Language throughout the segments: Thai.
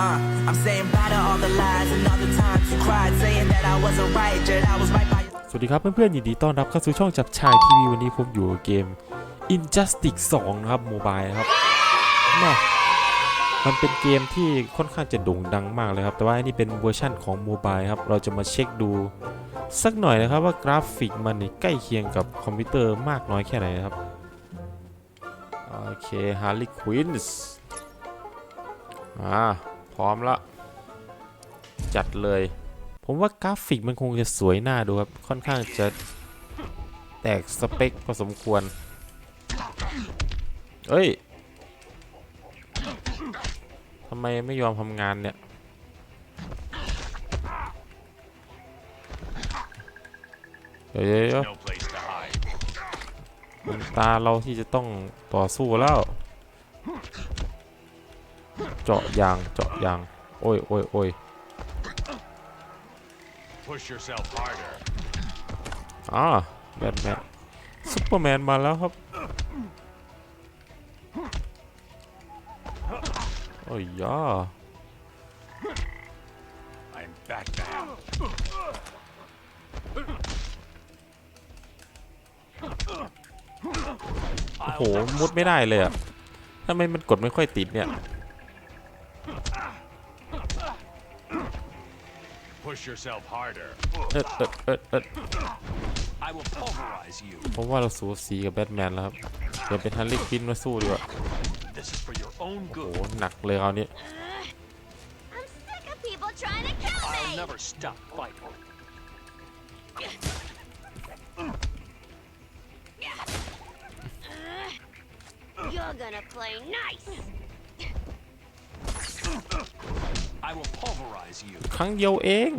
Uh, I'm saying bye to all the lies and all the times you cried, saying that I wasn't right, that I was right by สวัสดีครับเพื่อนๆยินดีต้อนรับเข้าสู่ช่องจับชายทีวีวันนี้ผมอยู่กับเกม Injustice 2 นะครับโมบายนะครับแม่มันเป็นเกมที่ค่อนข้างจะโด่งดังมากเลยครับ แต่ว่านนี้เป็นเวอร์ชั่นของโมบายครับ เราจะมาเช็คดูสักหน่อยนะครับว่ากราฟิกมันใกล้เคียงกับคอมพิวเตอร์มากน้อยแค่ไหนครับ โอเค Harley Quinn อ่า พร้อมละ จัดเลย ผมว่ากราฟิกมันคงจะสวยหน้าดูครับ ค่อนข้างจะแตกสเปคพอสมควร เอ้ยทำไมไม่ยอมทำงานเนี่ย เดี๋ยวเดี๋ยวตาเราที่จะต้องต่อสู้แล้ว เจาะยางเจาะยาง โอ้ยโอ้ยโอ้ย Push yourself harder. อ่าแบทแมนซุปเปอร์แมนมาแล้วครับโอ้ยยา I'm Batman. โอ้โหมุดไม่ได้เลยอะทำไมมันกดไม่ค่อยติดเนี่ย Push yourself harder. เอิดเอิดเอิดเอิด I will pulverize you. ผมว่าเราสูสีกับแบทแมนแล้วครับ เดี๋ยวเป็นฮันรี่ควินมาสู้ดีกว่า This is for your own โอ้โห good. หนักเลยคราวนี้ I'm sick of people trying to kill I'll me! never stop fighting. You're gonna play nice! I will pulverize you. ครั้งเดียวเอง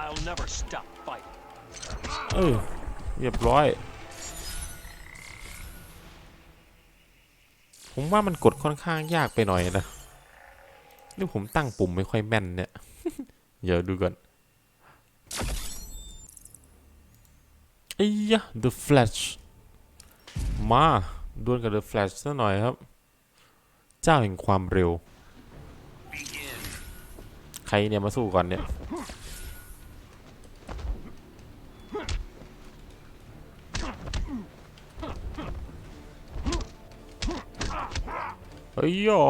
I'll never stop fighting. เออเรียบร้อย ผมว่ามันกดค่อนข้างยากไปหน่อยนะหรือผมตั้งปุ่มไม่ค่อยแม่นเนี่ย เดี๋ยวดูก่อนไอ้ยะ The Flash มาดวลกับ The Flash ซะหน่อยครับ เจ้าแห่งความเร็ว ใครเนี่ยมาสู้ก่อนเนี่ยเฮ้ยหยอ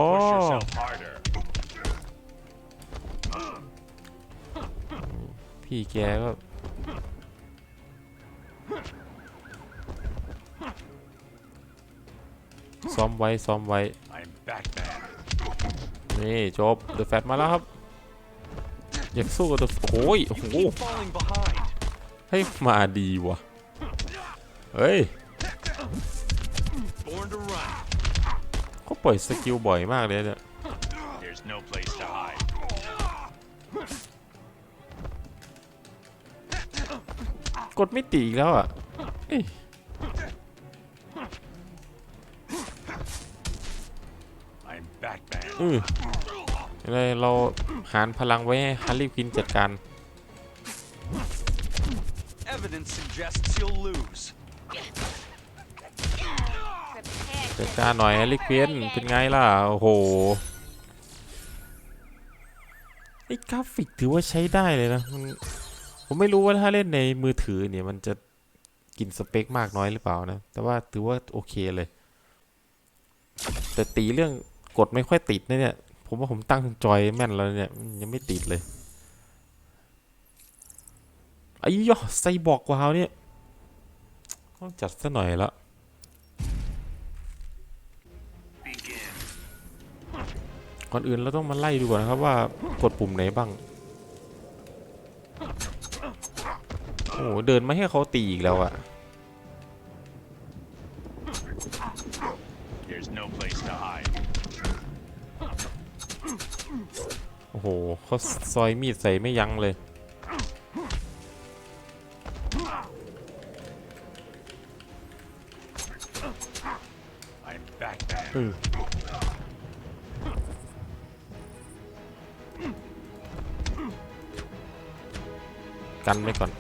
พี่แกก็ซ้อมไว้ ซ้อมไว้ นี่จบเดอะแฟตมาแล้วครับอยากสู้กับเดอะโอ้ยโอ้โห Keep falling behind. ให้มาดีวะเฮ้ย Born to run. เขาปล่อยสกิลบ่อยมากเลยเนี่ย There's no place to hide. กดไม่ตีอีกแล้วอะ อืออะไรเราหารพลังไว้ให้ฮันรี่ควินจัดการ Evidence suggests you'll lose. Prepare จัด to การหน่อยฮันรี่ควินเป็นไงล่ะ โอ้โหไอ้กราฟิกถือว่าใช้ได้เลยนะมันผมไม่รู้ว่าถ้าเล่นในมือถือเนี่ย มันจะกินสเปคมากน้อยหรือเปล่านะ แต่ว่าถือว่าโอเคเลย แต่ตีเรื่อง กดไม่ค่อยติดนะเนี่ย ผมว่าผมตั้งจอยแม่นแล้วเนี่ย ยังไม่ติดเลยไอ้ยอไซบอกวาวเนี่ยต้องจัดซะหน่อยละก่อนอื่นเราต้องมาไล่ดูก่อนนะครับว่ากดปุ่มไหนบ้าง โอ้โหเดินมาให้เขาตีอีกแล้วอะ There's หเขาซอยมีดใส่ไม่ยั้งเลย อือกันไว้ก่อน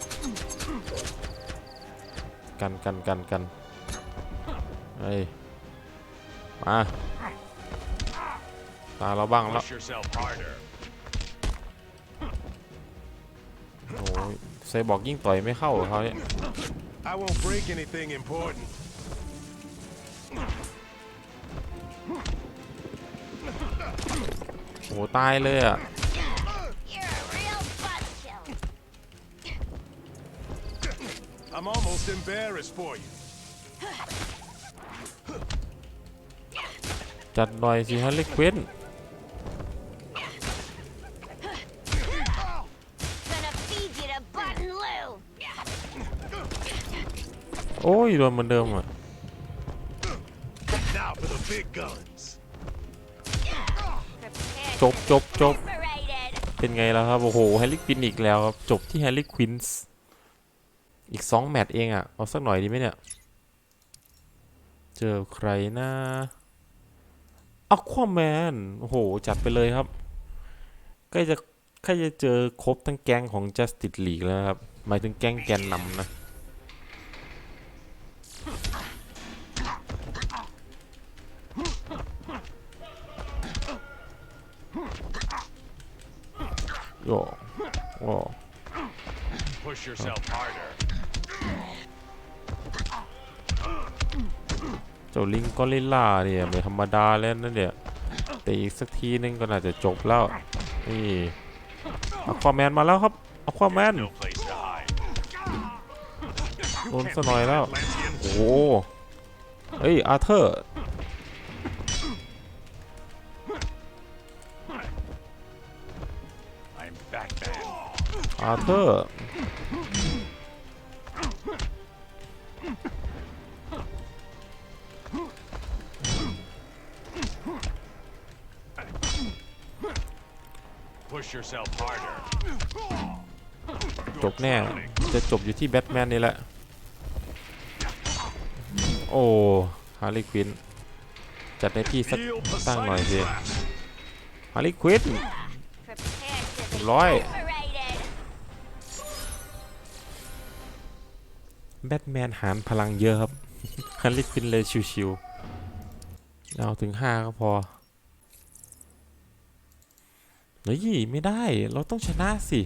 กันกันกันกันเฮ้ย มา ตาเราบ้างแล้ว อ้ยไซบอร์กยิ่งต่อยไม่เข้าเหรอเขาเนี่ย I won't break anything important. โอ้ตายเลยอะ You're a real buzzkill. I'm almost embarrassed for you. จัดหน่อยสิฮะลิควิน โอ้ยโดนเหมือนเดิมอะ Now for the big guns. Prepare จบจบจบ Separated. เป็นไงแล้วครับ โอ้โหแฮร์รี่ควินอีกแล้วครับ จบที่แฮร์รี่ควินส์อีก2แมตช์เองอะ เอาสักหน่อยดีไหมเนี่ย เจอใครนะอควาแมนโอ้โห จัดไปเลยครับใกล้จะใกล้จะเจอครบทั้งแก๊งของ Justice League แล้วครับ หมายถึงแก๊งแกนนำนะ โย่โอ้ Push yourself harder. เจ้าลิงกอริลล่าเนี่ยไม่ธรรมดาแล้วนะเนี่ยแต่อีกสักทีนึงก็น่าจะจบแล้ว นี่อควาแมนมาแล้วครับอควาแมน No place to hide. โดนซะหน่อยแล้ว Atlantean. โอ้โหเฮ้ยอาร์เธอร์ อาร์เธอร์ Push yourself harder. จบแน่ จะจบอยู่ที่แบทแมนนี่แหละ โอ้ ฮาร์ลีควิน จัดในที่สัก Feel ตั้งหน่อย Poseidon's สิ wrath. ฮาร์ลีควิน Prepare to be แบทแมนหารพลังเยอะครับฮันลิควินเลยชิวๆเอาถึงห้าก็พอเฮ้ยไม่ได้เราต้องชนะสิ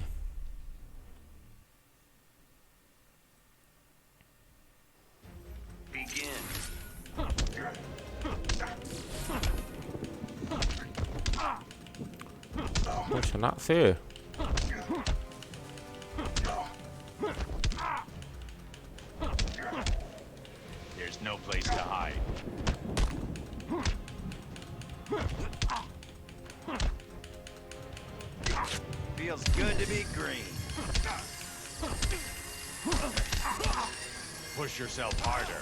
ต้องชนะสิ Push yourself harder.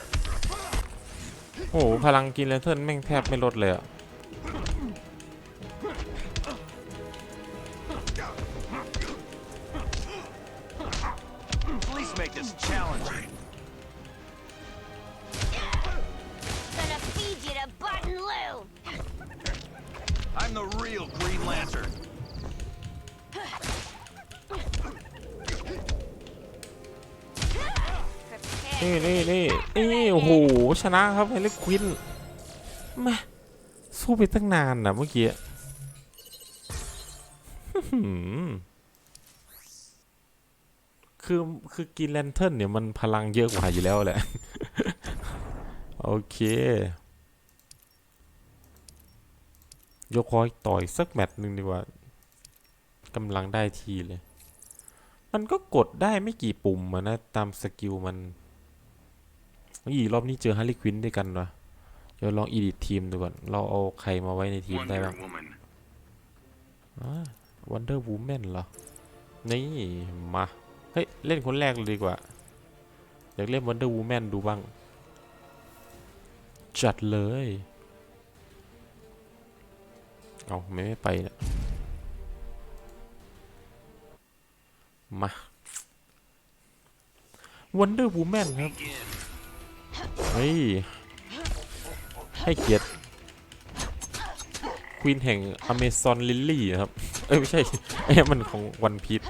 โอ้โหพลังกินเลนเทิร์นแม่งแทบไม่ลดเลยอะ นี่นี่นี่นี่โอ้โหชนะครับเฮลิควินแมาสู้ไปตั้งนานนะเมื่อกี้อื้อหือคือคือกินแลนเทิร์นเนี่ยมันพลังเยอะกว่าอยู่แล้วแหละ โอเค ยกคอยต่อยสักแมตช์หนึ่งดีกว่ากำลังได้ทีเลย มันก็กดได้ไม่กี่ปุ่มอะนะ ตามสกิลมัน อีรอบนี้เจอฮาร์ลีควินด้วยกันวะเดี๋ยวลองอีดิททีมดูก่อน เราเอาใครมาไว้ในทีมได้บ้าง Woman. วันเดอร์วูแมนเหรอ นี่ มา เฮ้ย เล่นคนแรกเลยดีกว่า อยากเล่นวันเดอร์วูแมนดูบ้าง จัดเลย เอาไม่ไม่ไปเนี่ยมาวันเดอร์วูแมนครับ เฮ้ย ให้เกียรติควีนแห่งอเมซอนลิลลี่ครับ เอ้ย ไม่ใช่ไอ้นั่นมันของวันพีช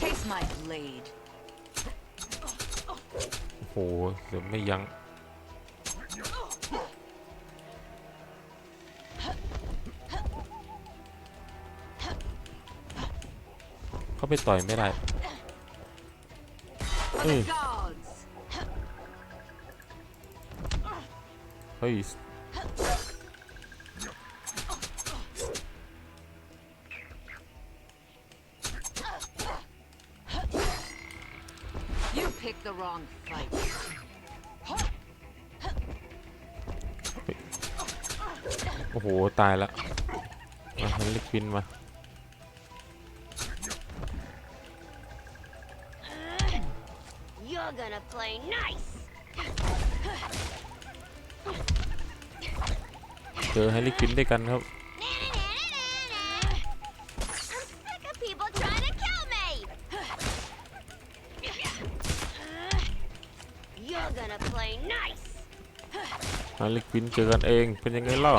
Taste my blade. โอ้โหเดี๋ยวไม่ยัง้ง ไปต่อยไม่ได้ For Mm. the gods. เฮ้ย You picked the wrong fight. โอ้โห ตายละมาฮันลิควินมา play nice. เจอฮันลิควินด้วยกันครับ I'm sick of people trying to kill me. You're gonna play nice. ฮันลิควินเจอกันเองเป็นยังไงล่ะ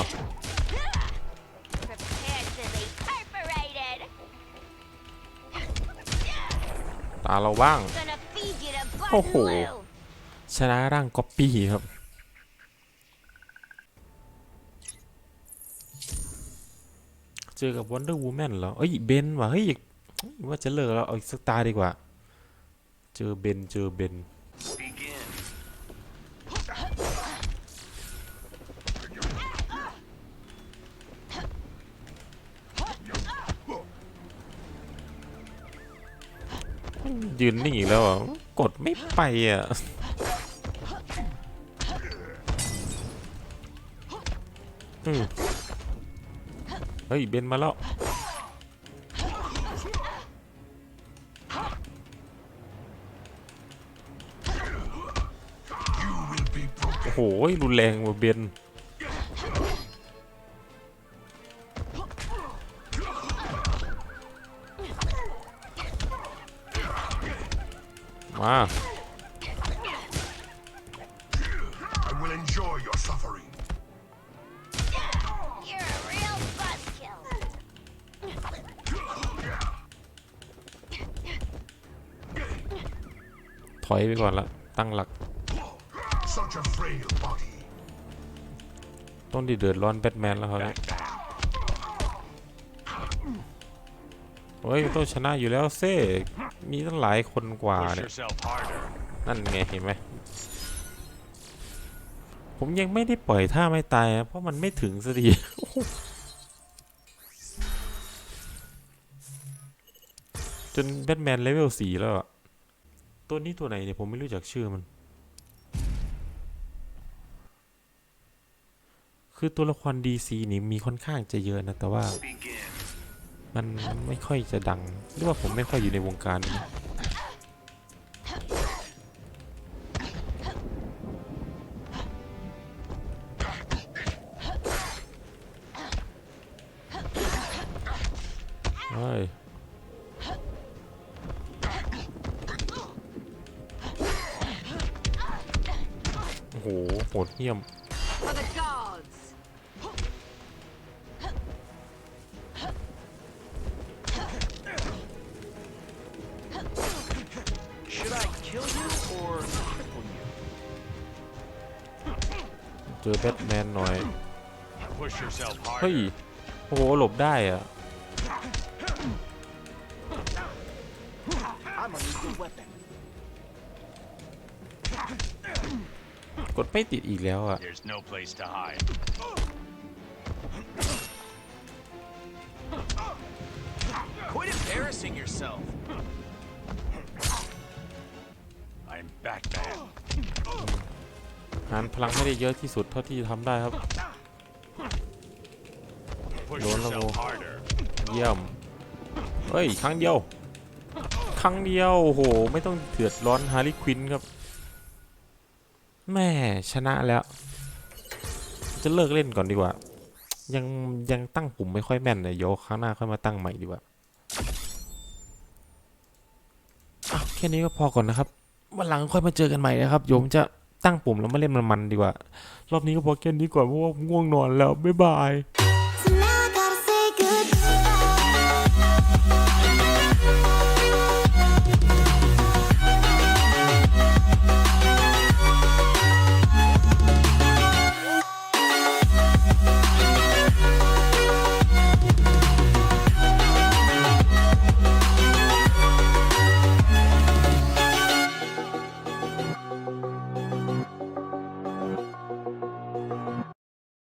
Prepare to be perforated. ตาเราบ้าง Gonna feed you to Bud Oh. and Lou. ชนะร่างก๊อปปี้ครับ เจอกับ Wonder Woman เหรอ เอ้ยเบนว่ะเฮ้ยว่าจะเลิกแล้ว เอาอีกสักตาดีกว่า เจอเบนเจอเบนยืนนิ่งอีกแล้วอะ กดไม่ไปอะเฮ้ย เบนมาแล้ว โอ้โห รุนแรงว่ะเบน real buzzkill. ถอยไปก่อนละ ตั้งหลัก Such a frail body. ต้องไดีเดือดร้อนแบทแมนแล้วครับ Back down. เฮ้ย ต้องชนะอยู่แล้วเซ่ มีตั้งหลายคนกว่า Push เนี่ย yourself harder. นั่นไงเห็นไหมผมยังไม่ได้ปล่อยท่าไม่ตายนะเพราะมันไม่ถึงสักทีจนแบทแมนเลเวลสี่แล้วอะตัวนี้ตัวไหนเนี่ยผมไม่รู้จักชื่อมัน คือตัวละคร DC นี่มีค่อนข้างจะเยอะนะแต่ว่า Begin. มันไม่ค่อยจะดัง หรือว่าผมไม่ค่อยอยู่ในวงการเฮ้ยโอ้โหโหดเหี้ยม อแบทแมนหน่อย Push yourself เฮ้ย harder. โอ้โห หลบได้อะ I'm a lethal weapon. กดไม่ติดอีกแล้วอะ There's no place to hide. Quit embarrassing yourself. I'm back man. หารพลังไม่ได้เยอะที่สุดเท่าที่ทำได้ครับ Push Roll yourself level. harder. เยี่ยมเฮ้ยครั้งเดียว ครั้งเดียวโหไม่ต้องเดือดร้อนฮาร์ลีควินครับแม่ชนะแล้ว จะเลิกเล่นก่อนดีกว่า ยังยังตั้งปุ่มไม่ค่อยแม่นเลยเดี๋ยครั้งหน้าค่อยมาตั้งใหม่ดีกว่าอ้าวแค่นี้ก็พอก่อนนะครับวันหลังค่อยมาเจอกันใหม่นะครับโยมจะ ตั้งปุ่มแล้วมาเล่นมันๆดีกว่า รอบนี้ก็พอแค่นี้ก่อนเพราะว่าง่วงนอนแล้ว บ๊ายบาย